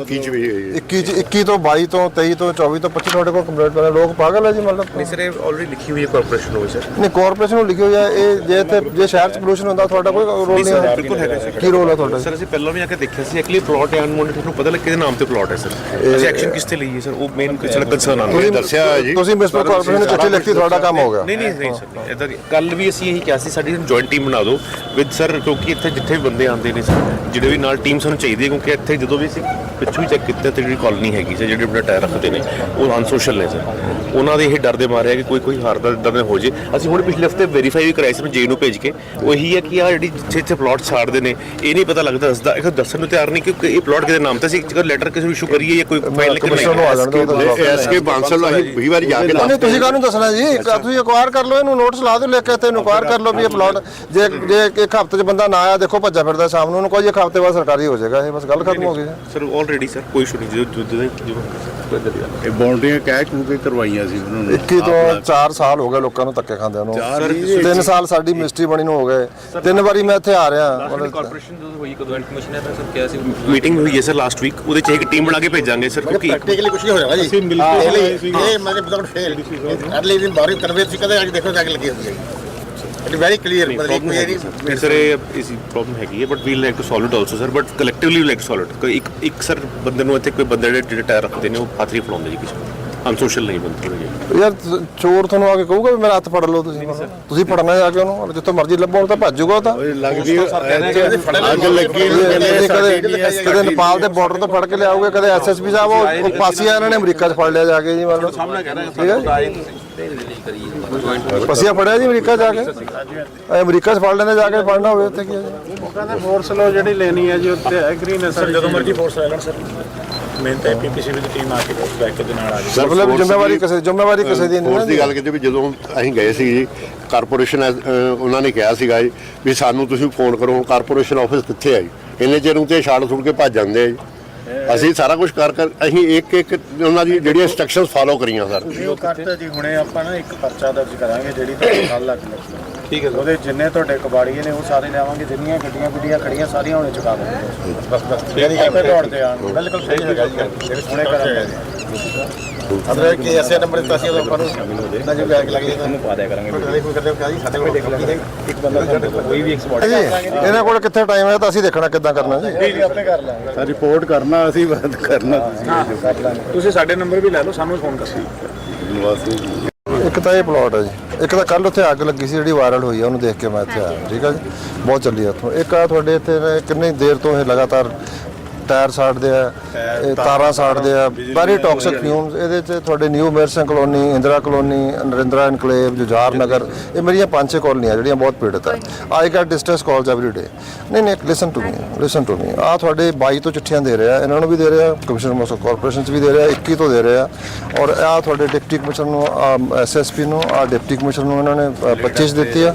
21 ਚ ਵੀ ਹੈ। ਜੀ। 21 ਚ 21 ਤੋਂ 22 ਤੋਂ 23 ਤੋਂ 24 ਤੋਂ 25 ਤੁਹਾਡੇ ਕੋਲ ਕੰਪਲੀਟ ਕਰ ਲੋਕ ਪਾਗਲ ਹੈ ਜੀ ਮਤਲਬ? ਨਹੀਂ ਸਰ ਇਹ ਆਲਰੇਡੀ ਲਿਖੀ ਹੋਈ ਹੈ ਕਾਰਪੋਰੇਸ਼ਨ ਹੋਈ ਸਰ। ਨਹੀਂ ਕਾਰਪੋਰੇਸ਼ਨ ਨੂੰ ਲਿਖਿਓ ਜਾਂ ਇਹ ਜੇ ਇੱਥੇ ਜੇ ਸ਼ਹਿਰ ਚ ਪੋਲੂਸ਼ਨ ਹੁੰਦਾ ਤੁਹਾਡਾ ਕੋਈ ਰੋਲ ਨਹੀਂ ਸਰ, ਹੈ ਬਿਲਕੁਲ ਹੈਗਾ ਸਰ। ਕੀ ਰੋਲ ਹੈ ਤੁਹਾਡਾ? ਸਰ ਅਸੀਂ ਪਹਿਲਾਂ ਵੀ ਆ ਕੇ ਦੇਖਿਆ ਸੀ ਐਕਚੁਅਲੀ ਪਲਾਟ ਹੈ ਅਨਮੋਨਿਟ ਤੁਹਾਨੂੰ ਪਤਾ ਲੱਗ ਕਿਹਦੇ ਨਾਮ ਤੇ ਪਲਾਟ ਹੈ ਸਰ। ਅਸੀਂ ਐਕਸ਼ਨ ਕਿਸ ਤੇ ਲਈ ਹੈ ਸਰ? ਉਹ ਮੇਨ ਸਾਡਾ ਕੰਸਰਨ ਦੱਸਿਆ ਹੈ ਜੀ। ਤੁਸੀਂ ਮਿਸਟਰ ਕਾਰਪੋਰੇਸ਼ਨ ਨੂੰ ਚਿੱਠੀ ਲਿਖਤੀ ਤੁਹਾਡਾ ਕੰਮ ਹੋ ਗਿਆ। ਨਹੀਂ ਨਹੀਂ ਨਹੀਂ ਸਰ ਇਦਾਂ ਕੱਲ ਵੀ ਅਸੀਂ ਇਹੀ ਕਿਹਾ ਸੀ ਸਾਡੀ ਜੁਆਇੰਟ ਟੀਮ ਬਣਾ ਦਿਓ ਵਿਦ ਸਰ ਕਿਉਂਕਿ ਇੱਥੇ ਜਿੱਥੇ ਵੀ ਬੰਦੇ ਆਉਂਦੇ ਨੇ ਸਰ ਜਿਹੜੇ ਵੀ ਨਾਲ ਟੀਮ ਸਾਨੂੰ ਚਾਹੀਦੀ ਹੈ ਕਿਉਂਕਿ ਇੱਥੇ ਜਦੋਂ ਵੀ ਅਸੀਂ ਪਿੱਛੋਂ ਹੀ ਚੈੱਕ ਕੀਤਾ ਤੇ ਜਿਹੜੀ ਕਾਲੋਨੀ ਹੈਗੀ ਸਰ ਜਿਹੜੇ ਆਪਣੇ ਟਾਇਰ ਰੱਖਦੇ ਨੇ ਉਹ ਅਨਸੋਸ਼ਲ ਨੇ ਸਰ। ਉਹਨਾਂ ਦੇ ਇਹ ਡਰ ਦੇ ਮਾਰੇ ਆ ਕਿ ਕੋਈ ਕੋਈ ਹਾਰਦਾ ਇਦਾਂ ਦਾ ਹੋ ਜੇ। ਅਸੀਂ ਹੁਣ ਪਿਛਲੇ ਹਫ਼ਤੇ ਵੈਰੀਫਾਈ ਵੀ ਕਰਾਇਆ ਸੀ ਮੈਂ ਜੇ ਨੂੰ ਭੇਜ ਕੇ। ਉਹ ਇਹੀ ਹੈ ਕਿ ਆ ਜਿਹੜੀ ਜਿੱਥੇ ਜਿੱਥੇ ਪਲਾਟ ਛਾੜਦੇ ਨੇ ਇਹ ਨਹੀਂ ਪਤਾ ਲੱਗਦਾ ਦੱਸਦਾ ਇਹ ਦੱਸਣ ਨੂੰ ਤਿਆਰ ਨਹੀਂ ਕਿ ਇਹ ਪਲਾਟ ਕਿਹਦੇ ਨਾਮ ਤੇ ਸੀ ਜੇਕਰ ਲੈਟਰ ਕਿਸੇ ਨੂੰ ਇਸ਼ੂ ਕਰੀਏ ਜਾਂ ਕੋਈ ਫਾਈਲ ਲਿਖ ਕੇ ਕਮਿਸ਼ਨਰ ਨੂੰ। ਐਸਕੇ ਬਾਂਸਲ ਅਸੀਂ 20 ਵਾਰੀ ਜਾ ਕੇ ਨਹੀਂ ਦੱਸ ਤੁਸੀਂ ਕਾਹਨੂੰ ਦੱਸਣਾ ਜੀ? ਇੱਕ ਤੁਸੀਂ ਇਨਕੁਆਇਰ ਕਰ ਲਓ ਇਹਨੂੰ ਨੋਟਿਸ ਲਾ ਦਿਓ ਲਿਖ ਕੇ ਤੇ ਇਨਕੁਆਇਰ ਕਰ ਲਓ ਵੀ ਇਹ ਪਲਾਟ ਜੇ ਜੇ ਇੱਕ ਹਫ਼ਤੇ 'ਚ ਬੰਦਾ ਨਾ ਆਇਆ ਦੇਖੋ ਭੱਜਾ ਫਿਰਦਾ ਸ਼ਾਮ ਨੂੰ ਉਹਨੂੰ ਕੋਈ ਇੱਕ ਹਫ਼ਤੇ ਬਾਅਦ ਸਰਕਾਰੀ ਹੋ ਜਾਏਗਾ ਇਹ ਬਸ ਗੱਲ ਖਤਮ ਹੋ ਗਈ। ਜੀ ਸਰ ਆਲਰੇਡੀ ਸਰ ਕੋਈ ਇਸ਼ੂ ਨਹੀਂ ਜਦੋਂ ਜਦੋਂ ਜਦੋਂ ਇਹ ਬਾਉਂਡਰੀਆਂ ਕਹਿ ਕੂ ਕੇ ਕਰਵਾਈਆਂ ਸੀ ਉਹਨਾਂ ਨੇ। 21 ਤੋਂ 4 ਸਾਲ ਹੋ ਗਏ ਲੋਕਾਂ ਨੂੰ ਧੱਕੇ ਖਾਂਦਿਆਂ ਨੂੰ। ਚਾਰ ਤਿੰਨ ਸਾਲ ਸਾਡੀ ਮਿਸਟਰੀ ਬਣੀ ਨੂੰ ਹੋ ਗਏ। ਤਿੰਨ ਵਾਰੀ ਮੈਂ ਇੱਥੇ ਆ ਰਿਹਾ। ਮਤਲਬ ਕਾਰਪੋਰੇਸ਼ਨ ਜਦੋਂ ਹੋਈ ਕਦੋਂ ਕਮਿਸ਼ਨ ਹੈ ਤਾਂ ਸਰ ਕਿਹਾ ਸੀ ਮੀਟਿੰਗ ਹੋਈ ਹੈ ਸਰ ਲਾਸਟ ਵੀਕ ਉਹਦੇ ਚ ਇੱਕ ਟੀਮ ਬਣਾ ਕੇ ਭੇਜਾਂਗੇ ਸਰ ਕਿਉਂਕਿ ਪ੍ਰੈਕਟੀਕਲੀ ਕੁਝ ਨਹੀਂ ਹੋ ਜਾਣਾ ਜੀ ਅਸੀਂ ਮਿਲ ਕੇ ਇਹ ਮੈਨੇ ਵਿਦਆਊਟ ਫੇਲ ਅਰਲੀ ਦਿਨ ਬਾਰੀ ਕਨਵੇ ਸੀ ਕਦੇ ਅੱਜ ਦੇਖੋ ਜਾ ਕੇ ਲੱਗੀ ਹੁੰਦੀ ਹੈ। ਇਟ ਵੈਰੀ ਕਲੀਅਰ ਮਤਲਬ ਨਹੀਂ ਸਰ ਇਹ ਇਸੀ ਪ੍ਰੋਬਲਮ ਹੈਗੀ ਹੈ but we like to solve it also sir but collectively like solve it ਇੱਕ ਇੱਕ ਸਰ ਬੰਦੇ ਨੂੰ ਇੱਥੇ ਕੋਈ ਬੰਦੇ ਜਿਹੜੇ ਟਾਇਰ ਰੱਖਦੇ ਨੇ ਉਹ ਹੱਥ ਨਹੀਂ ਫਲਾਉਂਦੇ ਜੀ ਕਿਸੇ ਨੂੰ। ਅਨਸੋਸ਼ਲ ਨਹੀਂ ਬੰਦੇ ਯਾਰ ਤ- ਚੋਰ ਤੁਹਾਨੂੰ ਆ ਕੇ ਕਹੂਗਾ ਵੀ ਮੇਰਾ ਹੱਥ ਫੜ ਲਓ ਤੁਸੀਂ। ਤੁਸੀਂ ਫੜਨਾ ਜਾ ਕੇ ਉਹਨੂੰ ਜਿੱਥੋਂ ਮਰਜ਼ੀ ਲੱਭੋ ਉਹ ਤਾਂ ਭੱਜੂਗਾ ਉਹ ਤਾਂ। ਲੱਗਦੀ ਅੱਗ ਲੱਗੀ ਨੂੰ ਕਦੇ ਕਦੇ ਕਦੇ ਨੇਪਾਲ ਦੇ ਬਾਰਡਰ ਤੋਂ ਫੜ ਕੇ ਲਿਆਓਗੇ ਕਦੇ ਐਸਐਸਪੀ ਸਾਹਿਬ ਉਹ ਉਹ ਪਾਸੀਆ ਇਹਨਾਂ ਨੇ ਅਮਰੀਕਾ 'ਚ ਫੜ ਲਿਆ ਜਾ ਕੇ ਜੀ ਮਤਲਬ ਸਾਹਮਣੇ ਕਹਿ ਰਹੇ ਪਸੀਆ ਫੜਿਆ ਜੀ ਅਮਰੀਕਾ ਜਾ ਕੇ। ਇਹ ਅਮਰੀਕਾ 'ਚ ਫੜ ਲੈਣੇ ਜਾ ਕੇ ਫੜਨਾ ਹੋਵੇ ਉੱਥੇ ਕੀ ਹੈ ਜੀ? ਕਹਿੰਦੇ ਫੋਰਸ ਲੋ ਜਿਹੜੀ ਲੈਣੀ ਹੈ ਜੀ ਉੱਤੇ ਐਗਰੀ ਨੇ ਸਰ ਜਦੋਂ ਮਰਜ਼ੀ ਫੋਰਸ ਲੈ ਲੈਣ ਸਰ। ਮੈਂ ਤਾਂ ਐਪੀ ਕਿਸੇ ਵੀ ਟੀਮ ਆ ਕੇ ਬੈਕ ਦੇ ਨਾਲ ਆ ਜਾਏ ਮਤਲਬ ਜ਼ਿੰਮੇਵਾਰੀ ਕਿਸੇ ਜ਼ਿੰਮੇਵਾਰੀ ਕਿਸੇ ਦੀ ਨਹੀਂ ਫੋਰਸ ਦੀ ਜੀ। ਗੱਲ ਕੀਤੀ ਵੀ ਜਦੋਂ ਅਸੀਂ ਗਏ ਸੀ ਜੀ ਕਾਰਪੋਰੇਸ਼ਨ ਉਹਨਾਂ ਨੇ ਕਿਹਾ ਸੀਗਾ ਜੀ ਵੀ ਸਾਨੂੰ ਤੁਸੀਂ ਫੋਨ ਕਰੋ ਕਾਰਪੋਰੇਸ਼ਨ ਆਫਿਸ ਕਿੱਥੇ ਆ ਜੀ? ਇੰਨੇ ਚਿਰ ਨੂੰ ਤੇ ਛਾੜ ਛੁੱਟ ਕੇ ਭੱਜ ਜਾਂਦੇ ਆ ਜੀ। ਅਸੀਂ ਸਾਰਾ ਕੁਝ ਕਰ ਕਰ ਅਸੀਂ ਇੱਕ ਇੱਕ ਉਹਨਾਂ ਦੀ ਜਿਹੜੀਆਂ ਇਨਸਟਰਕਸ਼ਨਸ ਫਾਲੋ ਕਰੀਆਂ ਸਰ। ਉਹ ਕੱਟ ਜੀ ਹੁਣੇ ਆਪਾਂ ਨਾ ਇੱਕ ਪਰਚਾ ਦਰਜ ਕਰਾਂਗੇ ਜਿਹੜੀ ਤੁਹਾਡੇ ਕੱਲ ਲੱਗ। ਠੀਕ ਹੈ ਉਹਦੇ ਜਿੰਨੇ ਤੁਹਾਡੇ ਕਬਾੜੀਏ ਨੇ ਉਹ ਸਾਰੇ ਲਿਆਵਾਂਗੇ ਜਿੰਨੀਆਂ ਗੱਡੀਆਂ ਗੁੱਡੀਆਂ ਖੜੀਆਂ ਸਾਰੀਆਂ ਹੁਣੇ ਚੁਕਾ ਦੇਵਾਂਗੇ ਬਸ ਬਸ ਜਿਹੜੀ ਆਪੇ ਦੌੜਦੇ ਆਣ ਬਿਲਕੁਲ ਸਹੀ ਹੈਗਾ ਜੀ ਹੁਣੇ ਕਰਾਂਗੇ ਅਦਰ ਕਿ ਐਸੇ ਨੰਬਰ ਦਿੱਤਾ ਸੀ ਉਹ ਆਪਾਂ ਨੂੰ। ਨਾ ਜੋ ਬੈਗ ਲੱਗ ਜਾਂਦਾ ਪਾ ਦਿਆ ਕਰਾਂਗੇ। ਕੋਈ ਕਰਦੇ ਹੋ? ਜੀ? ਸਾਡੇ ਕੋਲ ਦੇਖ ਲਾਂਗੇ ਇੱਕ ਬੰਦਾ ਸਾਡੇ ਕੋਲ ਕੋਈ ਵੀ ਐਕਸਪੋਰਟ ਜੀ ਇਹਨਾਂ ਕੋਲ ਕਿੱਥੇ ਟਾਈਮ ਹੈ? ਤਾਂ ਅਸੀਂ ਦੇਖਣਾ ਕਿੱਦਾਂ ਕਰਨਾ ਜੀ। ਜੀ ਆਪੇ ਕਰ ਲਾਂਗੇ। ਰਿਪੋਰਟ ਕਰਨਾ ਅਸੀਂ ਬਾਤ ਕਰਨਾ। ਤੁਸੀਂ ਸਾਡੇ ਨੰਬਰ ਵੀ ਲੈ ਲਓ ਸਾਨੂੰ ਫੋਨ ਕਰੋ। ਇੱਕ ਤਾਂ ਇਹ ਪਲਾਟ ਹੈ ਜੀ। ਇੱਕ ਤਾਂ ਕੱਲ ਉੱਥੇ ਅੱਗ ਲੱਗੀ ਸੀ ਜਿਹੜੀ ਵਾਇਰਲ ਹੋਈ ਹੈ ਉਹਨੂੰ ਦੇਖ ਕੇ ਮੈਂ ਇੱਥੇ ਆਇਆ। ਠੀਕ ਹੈ ਜੀ? ਬਹੁਤ ਚੱਲੀ ਆ ਉੱਥੋਂ। ਇੱਕ ਆ ਤੁਹਾਡੇ ਇੱਥੇ ਨੇ ਕਿੰਨੀ ਦੇਰ ਤੋਂ ਇਹ ਲਗਾਤਾਰ ਟਾਇਰ ਸਾੜਦੇ ਆ ਇਹ ਤਾਰਾਂ ਸਾੜਦੇ ਆ ਵੈਰੀ ਟੌਕਸਿਕ ਫਿਊਮਸ ਇਹਦੇ ਚ ਤੁਹਾਡੇ new ਮੈਰਸਨ colony Indira colony Narindra enclave Jujhar Nagar ਇਹ ਮੇਰੀਆਂ ਪੰਜ ਛੇ ਕਲੋਨੀਆਂ ਜਿਹੜੀਆਂ ਬਹੁਤ ਪੀੜਤ ਆ। I get distress calls every day ਨਹੀਂ ਨਹੀਂ listen to me listen to me ਆ ਤੁਹਾਡੇ 22 ਤੋਂ ਚਿੱਠੀਆਂ ਦੇ ਰਿਹਾ ਇਹਨਾਂ ਨੂੰ ਵੀ ਦੇ ਰਿਹਾ ਕਮਿਸ਼ਨਰ ਮੋਸੋ ਕਾਰਪੋਰੇਸ਼ਨ ਚ ਵੀ ਦੇ ਰਿਹਾ 21 ਤੋਂ ਦੇ ਰਿਹਾ। ਔਰ ਆ ਤੁਹਾਡੇ ਡਿਪਟੀ ਕਮਿਸ਼ਨਰ ਨੂੰ ਐਸਐਸਪੀ ਨੂੰ ਆ ਡਿਪਟੀ ਕਮਿਸ਼ਨਰ ਨੂੰ ਇਹਨਾਂ ਨੇ ਅ, 25 ਚ ਦਿੱਤੀ ਆ।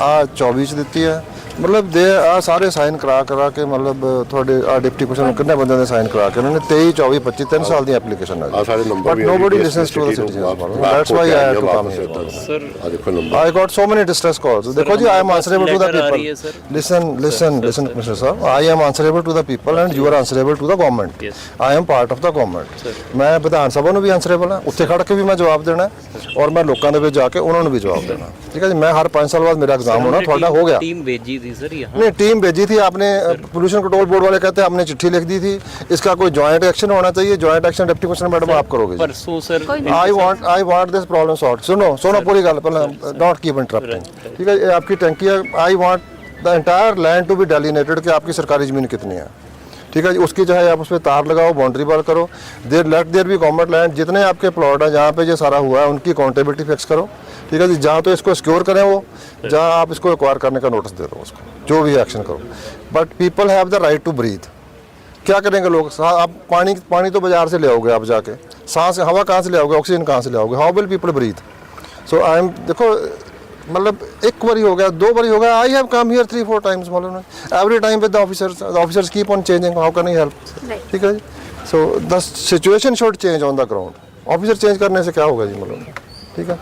ਆ 24 ਚ ਦਿੱਤੀ ਆ। ਮਤਲਬ ਦੇ ਆ ਸਾਰੇ ਸਾਈਨ ਕਰਾ ਕਰਾ ਕੇ ਮਤਲਬ ਤੁਹਾਡੇ ਆ ਡਿਪਟੀ ਕਮਿਸ਼ਨਰ ਨੂੰ ਕਿੰਨੇ ਬੰਦਿਆਂ ਦੇ ਸਾਈਨ ਕਰਾ ਕੇ ਉਹਨਾਂ ਨੇ 23 24 25 3 ਸਾਲ ਦੀ ਐਪਲੀਕੇਸ਼ਨ ਆ ਗਈ ਆ ਸਾਰੇ number we nobody listens to the citizen that's why I have to come sir I got so many distress calls ਦੇਖੋ ਜੀ I am answerable to the people listen listen listen commissioner I am answerable to the people and you are answerable to the government I am part of the government ਮੈਂ ਵਿਧਾਨ ਸਭਾ ਨੂੰ ਵੀ answerable ਹਾਂ ਉੱਥੇ ਖੜ ਕੇ ਵੀ ਮੈਂ ਜਵਾਬ ਦੇਣਾ ਔਰ ਮੈਂ ਲੋਕਾਂ ਦੇ ਵਿੱਚ ਜਾ ਕੇ ਉਹਨਾਂ ਨੂੰ ਵੀ ਜਵਾਬ ਦੇਣਾ ਠੀਕ ਹੈ ਜੀ ਮੈਂ ਹਰ 5 ਸਾਲ ਬਾਅਦ ਮੇਰਾ ਐਗਜ਼ਾਮ ਹੋਣਾ ਤੁਹਾਡਾ ਹੋ ਗਿਆ ਟੀਮ ਵੇਜੀ थी सर यहाँ। नहीं टीम भेजी थी आपने पोल्यूशन कंट्रोल बोर्ड वाले कहते हैं आपने चिट्ठी लिख दी थी इसका कोई ज्वाइंट एक्शन होना चाहिए joint action deputy commissioner madam आप करोगे परसों sir I want I want this problem solve सुनो सुनो पूरी गल पहले नॉट कीप इंटरप्टिंग ठीक है आपकी टंकी है I want the entire land to be delineated कि आपकी सरकारी ज़मीन कितनी है। ठीक है उसकी चाहे आप उस पर तार लगाओ बाउंड्री बार करो। देर लेट देर भी गवर्नमेंट लैंड जितने आपके प्लॉट हैं, जहाँ पे ये सारा हुआ है, उनकी अकाउंटेबिलिटी फिक्स करो। ठीक है जी, जहाँ तो इसको सिक्योर करें वो, जहाँ आप इसको एक्वायर करने का नोटिस दे दो उसको, जो भी एक्शन करो। But people have the right to breathe क्या करेंगे लोग? आप पानी पानी तो बाज़ार से ले आओगे आप जाके। सांस, हवा कहाँ से ले आओगे? ऑक्सीजन कहाँ से ले आओगे? How will people breathe so I am देखो मतलब एक बार हो गया दो बार हो गया। I have come here three four times मालूम every time with the officers the officers keep on changing how can I help ठीक है जी? So the situation should change on the ground officer change करने से क्या होगा जी मालूम ठीक है?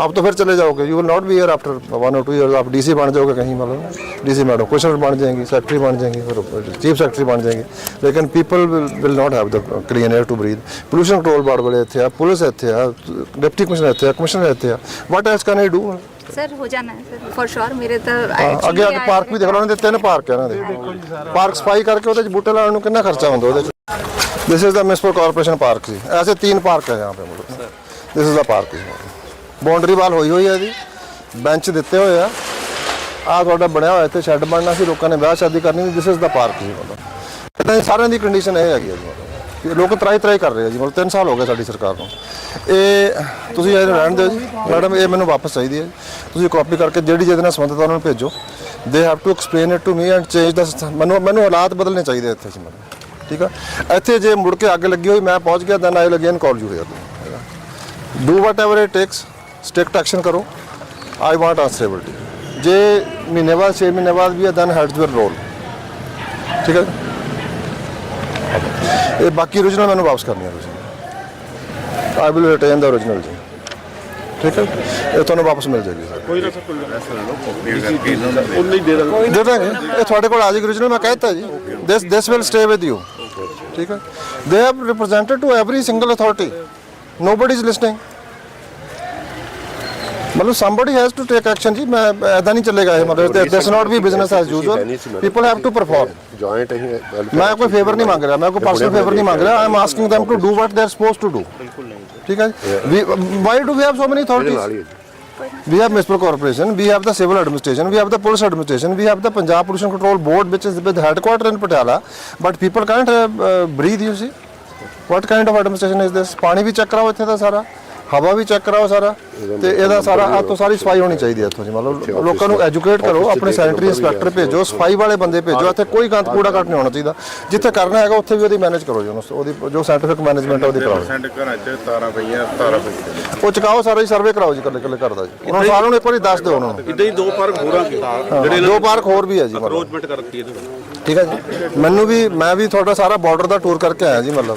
आप तो फिर चले जाओगे you will not be year after one और टू ईयर आप डीसी बन जाओगे कहीं मतलब डीसी मैडम क्वेश्चन बन जाएंगी सेक्रेटरी बन जाएंगी फिर चीफ सेक्रेटरी बन जाएंगी लेकिन people will not have the clean air to breathe pollution control board ਵਾਲੇ ਇੱਥੇ ਆ ਪੁਲਿਸ ਇੱਥੇ ਆ ਡਿਪਟੀ ਕਮਿਸ਼ਨਰ ਇੱਥੇ ਆ ਕਮਿਸ਼ਨਰ ਇੱਥੇ ਆ। What else can I do sir ਹੋ ਜਾਣਾ ਹੈ ਸਰ ਫॉर ਸ਼ੋਰ ਮੇਰੇ ਤਾਂ ਅੱਗੇ ਅੱਗੇ ਪਾਰਕ ਵੀ ਦੇਖ ਲਓ ਇਹਨਾਂ ਦੇ ਤਿੰਨ ਪਾਰਕ ਆ ਇਹਨਾਂ ਦੇ। ਪਾਰਕ ਸਫ਼ਾਈ ਕਰਕੇ ਉਹਦੇ ਚ ਬੂਟੇ ਲਾਉਣ ਨੂੰ ਕਿੰਨਾ ਖਰਚਾ ਹੁੰਦਾ ਉਹਦੇ ਚ? This is the municipal corporation park ਜੀ। ਐਸੇ ਤਿੰਨ ਪਾਰਕ ਆ ਯਹਾਂ ਪੇ ਮੁਲਕ। ਦਿਸ ਇਜ਼ ਦਾ ਪਾਰਕ ਜੀ। ਬਾਉਂਡਰੀ ਵਾਲ ਹੋਈ ਹੋਈ ਹੈ ਜੀ ਬੈਂਚ ਦਿੱਤੇ ਹੋਏ ਆ। ਆ ਤੁਹਾਡਾ ਬਣਿਆ ਹੋਇਆ ਇੱਥੇ ਸ਼ੈੱਡ ਬਣਨਾ ਸੀ। ਲੋਕਾਂ ਨੇ ਵਿਆਹ ਸ਼ਾਦੀ ਕਰਨੀ ਸੀ। ਦਿਸ ਇਜ਼ ਦਾ ਪਾਰਕ ਜੀ ਮਤਲਬ ਇਦਾਂ ਸਾਰਿਆਂ ਦੀ ਕੰਡੀਸ਼ਨ ਇਹ ਹੈਗੀ ਹੈ ਜੀ ਲੋਕ ਤਰਾਈ ਤਰਾਈ ਕਰ ਰਹੇ ਆ ਜੀ। ਮਤਲਬ 3 ਸਾਲ ਹੋ ਗਏ ਸਾਡੀ ਸਰਕਾਰ ਨੂੰ। ਇਹ ਤੁਸੀਂ ਇਹ ਰਹਿਣ ਦਿਓ ਜੀ। ਮੈਡਮ, ਇਹ ਮੈਨੂੰ ਵਾਪਸ ਚਾਹੀਦੀ ਹੈ ਤੁਸੀਂ ਕਾਪੀ ਕਰਕੇ ਜਿਹੜੀ ਜਿਹਦੇ ਨਾਲ ਸੰਬੰਧਿਤ ਉਹਨਾਂ ਨੂੰ ਭੇਜੋ। They have to explain it to me and change ਦਾ ਮੈਨੂੰ ਮੈਨੂੰ ਹਾਲਾਤ ਬਦਲਣੇ ਚਾਹੀਦੇ ਇੱਥੇ ਜੀ ਮੈਨੂੰ। ਠੀਕ ਆ? ਇੱਥੇ ਜੇ ਮੁੜ ਕੇ ਅੱਗ ਲੱਗੀ ਹੋਈ, ਮੈਂ ਪਹੁੰਚ ਗਿਆ then I will again call you here do whatever it takes strict action ਕਰੋ ਆਈ ਵਾਂਟ ਆਨਸਰੇਬਿਲਟੀ ਜੇ ਮਹੀਨੇ ਬਾਅਦ 6 ਮਹੀਨੇ ਬਾਅਦ ਵੀ ਹੈ ਦੈਨ ਹੈਡਸ ਯੂਰ ਰੋਲ ਠੀਕ ਹੈ ਇਹ ਬਾਕੀ origignal ਮੈਨੂੰ ਵਾਪਸ ਕਰਨੀ ਹੈ ਤੁਸੀਂ I will retain the origignal ਜੀ ਠੀਕ ਹੈ ਇਹ ਤੁਹਾਨੂੰ ਵਾਪਸ ਮਿਲ ਜਾਏਗੀ ਸਰ ਦੇ ਦਾਂਗੇ ਇਹ ਤੁਹਾਡੇ ਕੋਲ ਆ ਜਾਏਗੀ origignal ਮੈਂ ਕਹਿਤਾ ਜੀ this this will stay with you ਠੀਕ ਹੈ they have represented to every single authority nobody is listening मतलब somebody has to take action जी मैं ऐसा नहीं चलेगा ये मतलब this not business as usual people have to perform joint है मैं कोई favour नहीं मांग रहा मैं कोई personal favour नहीं मांग रहा I am asking them to do what they are supposed to do ठीक है why do we have so many authorities We have municipal corporation, we have the civil administration, we have the police administration, we have the Punjab Pollution Control Board, which is the headquarter in Patiala. But people can't breathe, you see. What kind of administration is this? पानी भी चक्रा होते थे सारा ਹਵਾ ਵੀ check ਕਰਾਓ ਸਾਰਾ ਤੇ ਇਹਦਾ ਸਾਰਾ ਆ ਤੋਂ ਸਾਰੀ ਸਫ਼ਾਈ ਹੋਣੀ ਚਾਹੀਦੀ ਹੈ ਇੱਥੋਂ ਜੀ ਮਤਲਬ ਲੋਕਾਂ ਨੂੰ ਐਜੂਕੇਟ ਕਰੋ ਆਪਣੇ ਸੈਨਿਟਰੀ ਇੰਸਪੈਕਟਰ ਭੇਜੋ ਸਫ਼ਾਈ ਵਾਲੇ ਬੰਦੇ ਭੇਜੋ ਇੱਥੇ ਕੋਈ ਗੰਦ ਕੂੜਾ ਕੱਟ ਨਹੀਂ ਹੋਣਾ ਚਾਹੀਦਾ। ਜਿੱਥੇ ਕਰਨਾ ਹੈਗਾ ਉੱਥੇ ਵੀ ਉਹਦੀ ਮੈਨੇਜ ਕਰੋ ਜੀ ਉਹਦੀ ਜੋ ਸਾਇੰਟੀਫਿਕ ਮੈਨੇਜਮੈਂਟ ਉਹਦੀ ਕਰਾਓ। ਸਾਡੇ ਘਰਾਂ 'ਚ ਤਾਰਾਂ ਪਈਆਂ ਤਾਰਾਂ ਪਈਆਂ। ਉਹ ਚੁਕਾਓ ਸਾਰਾ ਹੀ ਸਰਵੇ ਕਰਾਓ ਜੀ ਇਕੱਲੇ ਇਕੱਲੇ ਕਰਦਾ ਜੀ। ਉਹਨਾਂ ਨੂੰ ਸਾਰਿਆਂ ਨੂੰ ਇੱਕ ਵਾਰੀ ਦੱਸ ਦਿਓ ਉਹਨਾਂ ਨੂੰ। ਇਦਾਂ ਹੀ ਦੋ ਪਾਰਕ ਹੋਰਾਂ ਜਿਹੜੇ ਦੋ ਪਾਰਕ ਹੋਰ ਵੀ ਹੈ ਜੀ ਮਤਲਬ। ਅਰੋਚਮੈਂਟ ਕਰ ਰੱਖੀ ਇਹਦੇ ਵਿੱਚ। ਠੀਕ ਹੈ ਜੀ। ਮੈਨੂੰ ਵੀ ਮੈਂ ਵੀ ਤੁਹਾਡਾ ਸਾਰਾ ਬਾਰਡਰ ਦਾ ਟੂਰ ਕਰਕੇ ਆਇਆ ਜੀ ਮਤਲਬ।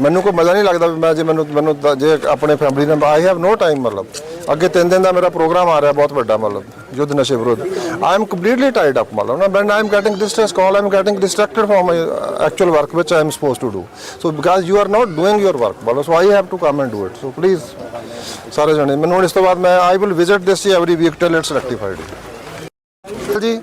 ਮੈਨੂੰ ਕੋਈ ਮਜ਼ਾ ਨਹੀਂ ਲੱਗਦਾ ਵੀ ਮੈਂ ਜੇ ਮੈਨੂੰ ਮੈਨੂੰ ਤਾਂ ਜੇ ਆਪਣੇ ਫੈਮਿਲੀ ਨਾਲ ਆਈ ਹੈਵ ਨੋ ਟਾਈਮ ਮਤਲਬ। ਅੱਗੇ ਤਿੰਨ ਦਿਨ ਦਾ ਮੇਰਾ ਪ੍ਰੋਗਰਾਮ ਆ ਰਿਹਾ ਬਹੁਤ ਵੱਡਾ, ਮਤਲਬ, ਯੁੱਧ ਨਸ਼ੇ ਵਿਰੁੱਧ। I am completely tied up ਮਤਲਬ, ਨਾ band I am getting distress call I am getting distracted from my actual work which I am suppose to do so because you are not doing your work ਮਤਲਬ so I have to come and do it so please ਸਾਰੇ ਜਣੇ, ਮੈਨੂੰ ਹੁਣ ਇਸ ਤੋਂ ਬਾਅਦ ਮੈਂ I will visit this every week till it's rectified ਜੀ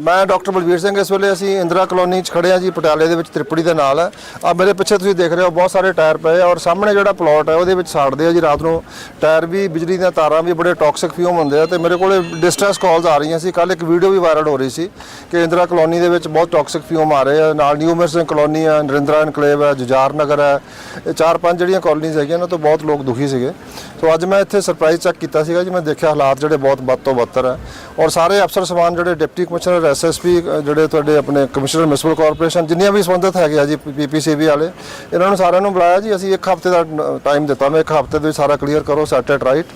ਮੈਂ ਡਾਕਟਰ ਬਲਵੀਰ ਸਿੰਘ ਇਸ ਵੇਲੇ ਅਸੀਂ ਇੰਦਰਾ ਕਲੋਨੀ 'ਚ ਖੜੇ ਆ ਜੀ, ਪਟਿਆਲੇ ਦੇ ਵਿੱਚ ਤ੍ਰਿਪੜੀ ਦੇ ਨਾਲ। ਹੈ ਆ ਮੇਰੇ ਪਿੱਛੇ ਤੁਸੀਂ ਦੇਖ ਰਹੇ ਹੋ, ਬਹੁਤ ਸਾਰੇ ਟਾਇਰ ਪਏ ਆ ਔਰ ਸਾਹਮਣੇ ਜਿਹੜਾ ਪਲਾਟ ਹੈ, ਉਹਦੇ ਵਿੱਚ ਸਾੜਦੇ ਆ ਜੀ ਰਾਤ ਨੂੰ। ਟਾਇਰ ਵੀ, ਬਿਜਲੀ ਦੀਆਂ ਤਾਰਾਂ ਵੀ ਬੜੇ ਟੌਕਸਿਕ ਫਿਊਮ ਹੁੰਦੇ ਆ ਤੇ ਮੇਰੇ ਕੋਲੇ ਡਿਸਟ੍ਰੈਸ ਕਾਲਸ ਆ ਰਹੀਆਂ ਸੀ। ਕੱਲ ਇੱਕ ਵੀਡੀਓ ਵੀ ਵਾਇਰਲ ਹੋ ਰਹੀ ਸੀ ਕਿ ਇੰਦਰਾ ਕਲੋਨੀ ਦੇ ਵਿੱਚ ਬਹੁਤ ਟੌਕਸਿਕ ਫਿਊਮ ਆ ਰਹੇ ਆ। ਨਾਲ ਨਿਊ ਮਿਰਸਿੰਗ ਕਲੋਨੀ ਆ, ਨਰਿੰਦਰਾ ਇਨਕਲੇਵ ਹੈ ਜੁਜਾਰ ਨਗਰ ਹੈ ਇਹ ਚਾਰ ਪੰਜ ਜਿਹੜੀਆਂ ਕਾਲੋਨੀਜ਼ ਹੈਗੀਆਂ ਉਹਨਾਂ ਤੋਂ ਬਹੁਤ ਲੋਕ ਦੁਖੀ ਸੀਗੇ। ਸੋ ਅੱਜ ਮੈਂ ਇੱਥੇ ਸਰਪ੍ਰਾਈਜ਼ ਚੈੱਕ ਕੀਤਾ ਸੀਗਾ ਜੀ, ਮੈਂ ਦੇਖਿਆ ਹਾਲਾਤ ਜਿਹੜੇ ਬਹੁਤ ਬਦ ਤੋਂ ਬੱਤਰ ਹੈ ਔਰ ਸਾਰੇ ਅਫਸਰ ਸਮਾਨ ਜਿਹੜੇ ਡਿਪਟੀ ਕਮਿਸ਼ਨਰ ਐਸਐਸਪੀ ਜਿਹੜੇ ਤੁਹਾਡੇ ਆਪਣੇ ਕਮਿਸ਼ਨਰ ਮਿਊਨਿਸਪਲ ਕਾਰਪੋਰੇਸ਼ਨ ਜਿੰਨੀਆਂ ਵੀ ਸੰਬੰਧਿਤ ਹੈਗੇ ਆ ਜੀ ਪੀਪੀਸੀਬੀ ਵਾਲੇ, ਇਹਨਾਂ ਨੂੰ ਸਾਰਿਆਂ ਨੂੰ ਬੁਲਾਇਆ ਜੀ, ਅਸੀਂ ਇੱਕ ਹਫ਼ਤੇ ਦਾ ਟਾਈਮ ਦਿੱਤਾ। ਮੈਂ ਇੱਕ ਹਫ਼ਤੇ ਦੇ ਵਿੱਚ ਸਾਰਾ ਕਲੀਅਰ ਕਰੋ ਸੈਟ ਐਟ ਰਾਈਟ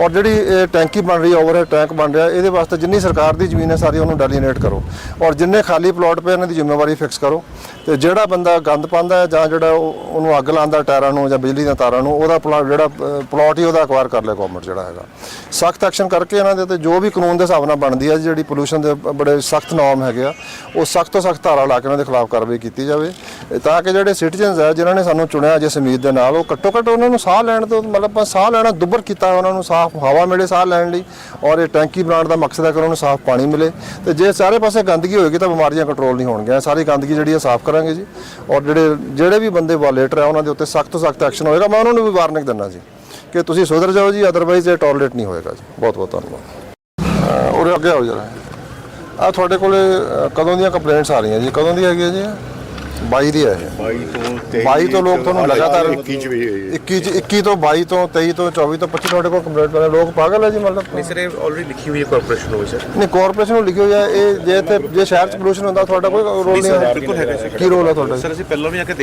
ਔਰ ਜਿਹੜੀ ਇਹ ਟੈਂਕੀ ਬਣ ਰਹੀ ਹੈ ਓਵਰਹੈਡ ਟੈਂਕ ਬਣ ਰਿਹਾ, ਇਹਦੇ ਵਾਸਤੇ ਜਿੰਨੀ ਸਰਕਾਰ ਦੀ ਜ਼ਮੀਨ ਹੈ, ਸਾਰੀ ਉਹਨੂੰ ਡੈਲੀਨੇਟ ਕਰੋ। ਔਰ ਜਿੰਨੇ ਖਾਲੀ ਪਲਾਟ ਪਏ ਇਹਨਾਂ ਦੀ ਜ਼ਿੰਮੇਵਾਰੀ ਫਿਕਸ ਕਰੋ। ਤੇ ਜਿਹੜਾ ਬੰਦਾ ਗੰਦ ਪਾਉਂਦਾ ਹੈ, ਜਾਂ ਜਿਹੜਾ ਉਹਨੂੰ ਅੱਗ ਲਾਉਂਦਾ ਟਾਇਰਾਂ ਨੂੰ, ਜਾਂ ਬਿਜਲੀ ਦੀਆਂ ਤਾਰਾਂ ਨੂੰ, ਉਹਦਾ ਪਲਾਟ ਜਿਹੜਾ ਪਲਾਟ ਹੀ ਉਹਦਾ ਅਕਵਾਇਰ ਕਰ ਲੈ ਗਵਰਨਮੈਂਟ ਜਿਹੜਾ ਹੈਗਾ। ਸਖਤ ਐਕਸ਼ਨ ਕਰਕੇ ਇਹਨਾਂ ਦੇ ਤੇ ਜੋ ਵੀ ਕਾਨੂੰਨ ਦੇ ਹਿਸਾਬ ਨਾਲ ਬਣਦੀ ਹੈ, ਜਿਹੜੀ ਪੋਲੂਸ਼ਨ ਦੇ ਬੜੇ ਸਖਤ ਨਾਰਮ ਹੈਗੇ ਆ, ਉਹ ਸਖਤ ਤੋਂ ਸਖਤ ਧਾਰਾ ਲਾ ਕੇ ਉਹਨਾਂ ਦੇ ਖਿਲਾਫ ਕਾਰਵਾਈ ਕੀਤੀ ਜਾਵੇ ਤਾਂ ਕਿ ਜਿਹੜੇ ਸਿਟੀਜ਼ਨਸ ਹੈ ਜਿਨ੍ਹਾਂ ਨੇ ਸਾਨੂੰ ਚੁਣਿਆ ਜਿਸ ਉਮੀਦ ਦੇ ਨਾਲ, ਉਹ ਘੱਟੋ ਘੱਟ ਉਹਨਾਂ ਨੂੰ ਸਾਹ ਲੈਣ ਤੋਂ, ਮਤਲਬ ਆਪਾਂ ਸਾਹ ਲੈਣਾ ਦੁੱਬਰ ਕੀਤਾ ਉਹਨਾਂ ਨੂੰ ਸਾਫ਼ ਹਵਾ ਮਿਲੇ ਸਾਹ ਲੈਣ ਲਈ, ਔਰ ਇਹ ਟੈਂਕੀ ਬਣਾਉਣ ਦਾ ਮਕਸਦ ਹੈ ਕਿ ਉਹਨਾਂ ਨੂੰ ਸਾਫ਼ ਪਾਣੀ ਮਿਲੇ, ਤੇ ਜੇ ਸਾਰੇ ਪਾਸੇ ਗੰਦਗੀ ਹੋਏਗੀ ਤਾਂ ਬਿਮਾਰੀਆਂ ਕੰਟਰੋਲ ਨਹੀਂ ਹੋਣਗੀਆਂ, ਸਾਰੀ ਗੰਦਗੀ ਜਿਹੜੀ ਹੈ ਸਾਫ਼ ਕਰਾਂਗੇ ਜੀ, ਔਰ ਜਿਹੜੇ ਜਿਹੜੇ ਵੀ ਬੰਦੇ ਵਾਲੇਟਰ ਹੈ ਉਹਨਾਂ ਦੇ ਉੱਤੇ ਸਖਤ ਤੋਂ ਸਖਤ ਐਕਸ਼ਨ ਹੋਏਗਾ, ਮੈਂ ਉਹਨਾਂ ਨੂੰ ਵੀ ਵਾਰਨਿੰਗ ਦਿੰਦਾ ਜੀ, ਕਿ ਤੁਸੀਂ ਸੁਧਰ ਜਾਓ ਜੀ ਅਦਰਵਾਈਜ਼ ਇਹ ਟੋਲਰੇਟ ਨਹੀਂ ਹੋਏਗਾ ਜੀ। ਬਹੁਤ ਬਹੁਤ ਧੰਨਵਾਦ ਔਰ ਅੱਗੇ ਆਓ ਜਰਾ। ਆ ਤੁਹਾਡੇ ਕੋਲੇ ਕਦੋਂ ਦੀਆਂ ਕੰਪਲੇਂਟਸ ਆ ਰਹੀਆਂ ਜੀ? ਕਦੋਂ ਦੀ ਹੈਗੀ ਹੈ ਜੀ 22 ਦੀ ਹੈ ਇਹ। 22 ਤੋਂ 22 ਤੋਂ ਲੋਕ ਤੁਹਾਨੂੰ ਲਗਾਤਾਰ 21 ਚ ਵੀ ਹੈ। ਜੀ। 21 ਚ 21 ਤੋਂ 22 ਤੋਂ 23 ਤੋਂ 24 ਤੋਂ 25 ਤੁਹਾਡੇ ਕੋਲ ਕੰਪਲੇਂਟ ਕਰ ਲੋਕ ਪਾਗਲ ਹੈ ਜੀ ਮਤਲਬ। ਨਹੀਂ ਸਰ ਇਹ ਆਲਰੇਡੀ ਲਿਖੀ ਹੋਈ ਹੈ ਕਾਰਪੋਰੇਸ਼ਨ ਹੋਈ ਸਰ। ਨਹੀਂ ਕਾਰਪੋਰੇਸ਼ਨ ਨੂੰ ਲਿਖਿਓ ਜਾਂ ਇਹ ਜੇ ਇੱਥੇ ਜੇ ਸ਼ਹਿਰ ਚ ਪੋਲੂਸ਼ਨ ਹੁੰਦਾ ਤੁਹਾਡਾ ਕੋਈ ਰੋਲ ਨਹੀਂ ਹੈ। ਬਿਲਕੁਲ ਹੈਗਾ ਸਰ ਕੀ ਰੋਲ ਹੈ ਤੁਹਾਡਾ ਸਰ ਅਸੀਂ ਪਹਿਲਾਂ ਵੀ ਆ ਕੇ